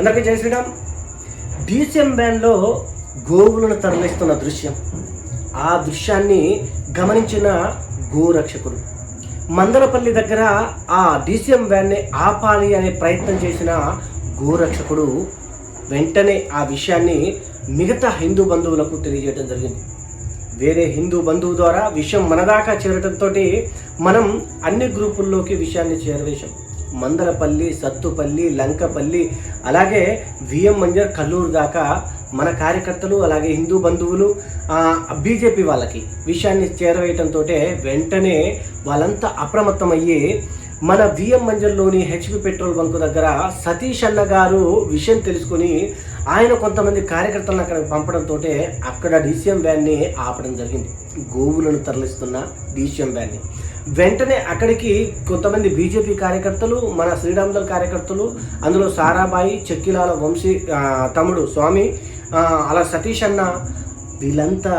అందరికీ జై శ్రీరామ్. డీసీఎం వ్యాన్లో గోవులను తరలిస్తున్న దృశ్యం. ఆ దృశ్యాన్ని గమనించిన గోరక్షకుడు. మందరపల్లి దగ్గర ఆ డీసీఎం వ్యాన్ని ఆపాలి అనే ప్రయత్నం చేసిన గోరక్షకుడు వెంటనే ఆ విషయాన్ని మిగతా హిందూ బంధువులకు తెలియజేయడం జరిగింది. వేరే హిందూ బంధువు ద్వారా విషయం మనదాకా చేరటంతో మనం అన్ని గ్రూపుల్లోకి విషయాన్ని చేరవేశాం. మందరపల్లి సత్తుపల్లి లంకపల్లి అలాగే విఎం మంజర్ కల్లూరు దాకా మన కార్యకర్తలు అలాగే హిందూ బంధువులు బీజేపీ వాళ్ళకి విషయాన్ని చేరవేయటంతో వెంటనే వాళ్ళంతా అప్రమత్తమయ్యి మన విఎం మంజర్లోని హెచ్పి పెట్రోల్ బంక్ దగ్గర సతీష్ అన్న గారు విషయం తెలుసుకుని ఆయన కొంతమంది కార్యకర్తలను అక్కడ పంపడంతో అక్కడ డీసీఎం వ్యాన్ని ఆపడం జరిగింది. గోవులను తరలిస్తున్న డీసీఎం వ్యాన్ని వెంటనే అక్కడికి కొంతమంది బీజేపీ కార్యకర్తలు మన శ్రీరామదల్ కార్యకర్తలు అందులో సారాబాయి చెక్కిలాల వంశీ తమ్ముడు స్వామి అలా సతీష్ అన్న వీళ్ళంతా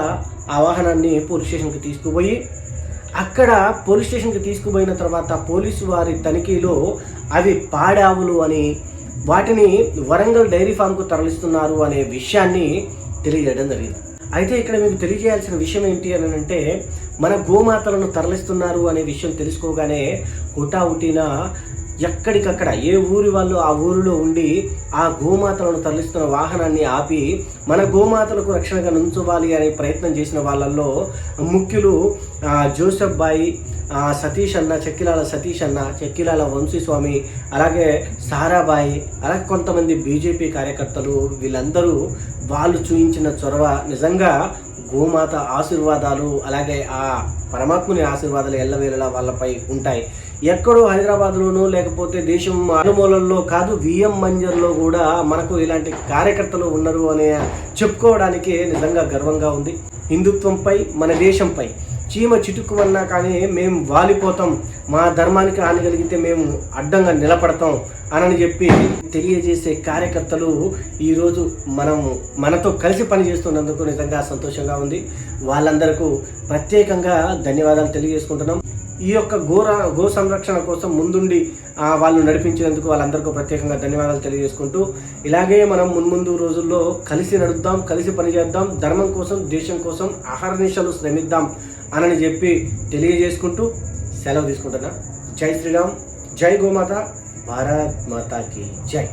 ఆవాహనాన్ని పోలీస్ స్టేషన్కి తీసుకుపోయి అక్కడ పోలీస్ స్టేషన్కి తీసుకుపోయిన తర్వాత పోలీసు వారి తనిఖీలో అవి పాడావులు అని వాటిని వరంగల్ డైరీ ఫామ్కు తరలిస్తున్నారు అనే విషయాన్ని తెలియజేయడం జరిగింది. అయితే ఇక్కడ మీకు తెలియజేయాల్సిన విషయం ఏంటి అని అంటే మన గోమాతలను తరలిస్తున్నారు అనే విషయం తెలుసుకోగానే హుటాహుటిన ఎక్కడికక్కడ ఏ ఊరి వాళ్ళు ఆ ఊరిలో ఉండి ఆ గోమాతలను తరలిస్తున్న వాహనాన్ని ఆపి మన గోమాతలకు రక్షణగా నుంచోవాలి అనే ప్రయత్నం చేసిన వాళ్ళల్లో ముఖ్యులు జోసెఫ్ బాయి సతీష్ అన్న చెక్కిలాల సతీష్ అన్న చెక్కిలాల వంశీస్వామి అలాగే సారాబాయి అలాగే కొంతమంది బీజేపీ కార్యకర్తలు వీళ్ళందరూ వాళ్ళు చూయించిన చొరవ నిజంగా గోమాత ఆశీర్వాదాలు అలాగే ఆ పరమాత్ముని ఆశీర్వాదాలు ఎల్లవేళలా వాళ్ళపై ఉంటాయి. ఎక్కడో హైదరాబాద్లోనూ లేకపోతే దేశం అనుమూలల్లో కాదు విఎం మంజర్లో కూడా మనకు ఇలాంటి కార్యకర్తలు ఉన్నారు అనే చెప్పుకోవడానికి నిజంగా గర్వంగా ఉంది. హిందుత్వంపై మన దేశంపై. చీమ చిటుకు అన్నా కానీ మేము వాలిపోతాం. మా ధర్మానికి హాని కలిగితే మేము అడ్డంగా నిలబడతాం అని చెప్పి తెలియజేసే కార్యకర్తలు ఈరోజు మనము మనతో కలిసి పనిచేస్తున్నందుకు నిజంగా సంతోషంగా ఉంది. వాళ్ళందరకు ప్రత్యేకంగా ధన్యవాదాలు తెలియజేసుకుంటున్నాం. ఈ యొక్క గోర గో సంరక్షణ కోసం ముందుండి వాళ్ళు నడిపించినందుకు వాళ్ళందరికీ ప్రత్యేకంగా ధన్యవాదాలు తెలియజేసుకుంటూ ఇలాగే మనం మున్ముందు రోజుల్లో కలిసి నడుద్దాం కలిసి పనిచేద్దాం ధర్మం కోసం దేశం కోసం అహర్నిశలు శ్రమిద్దాం అని చెప్పి తెలియజేసుకుంటూ సెలవు తీసుకుంటున్నా. జై శ్రీరామ్ జై గోమాత భారత్ మాతాకి జై.